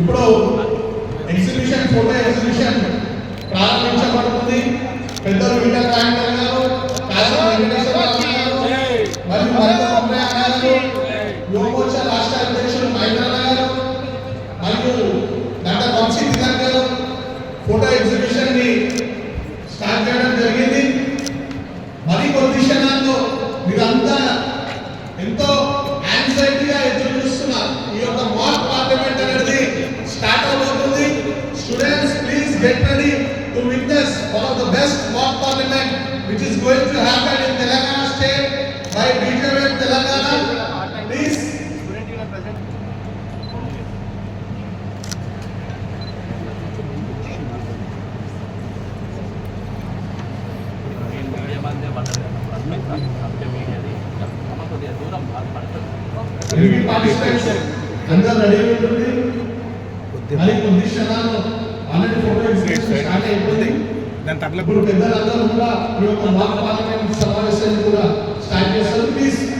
ఇప్పుడు exhibition photo exhibition ప్రారంభించబడుతుంది. పెద్దలు వింటర్ ట్యాంకర్ మరియు గారు యువమోర్చా రాష్ట్ర అధ్యక్షులు మహేంద్ర గారు మరియు photo exhibition one of the best mock parliament which is going to happen in Telangana state by BJP Telangana please ఎన్ని పార్టిసిపెంట్స్ అందరూ రెడీ ఉంటుంది మరి కొద్ది క్షణాల్లో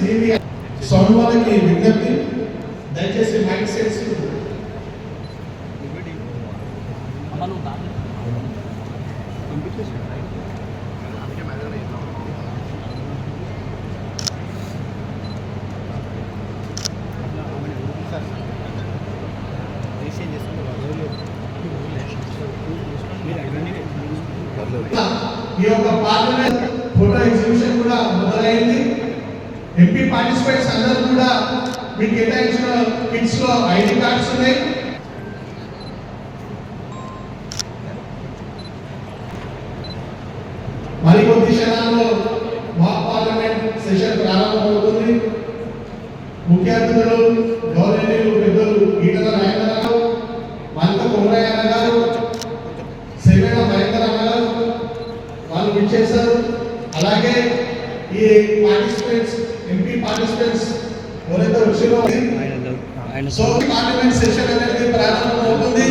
మీ మీ సౌండ్ వాళ్ళకి విజ్ఞప్తి. దయచేసి మైక్ సెట్స్ ఈ యొక్క పార్లమెంట్ ఫోటో ఎగ్జిబిషన్ కూడా మొదలైంది. ఎంపీ పార్టిసిపేట్స్ అందరూ కూడా మీకు కేటాయించిన కిట్స్లో ఐడి కార్డ్స్ ఉన్నాయి. మరి కొద్ది క్షణాల్లో మాక్ పార్లమెంట్ సెషన్ ప్రారంభమవుతుంది. ముఖ్య అతిథులు గౌరవనీయులు పెద్దలు ఈటల రాజేంద్ర గారు మంత కొమరయ్య గారు సేవేల మహేంద్ర గారు వాళ్ళు విచ్చేశారు అలాగే ఈ పార్టిసిపెంట్స్ ఎంపీ పార్టిసిపెంట్స్ ఎవరైతే వచ్చిరో సో పార్లమెంట్ సెషన్ అనేది ప్రారంభమవుతుంది.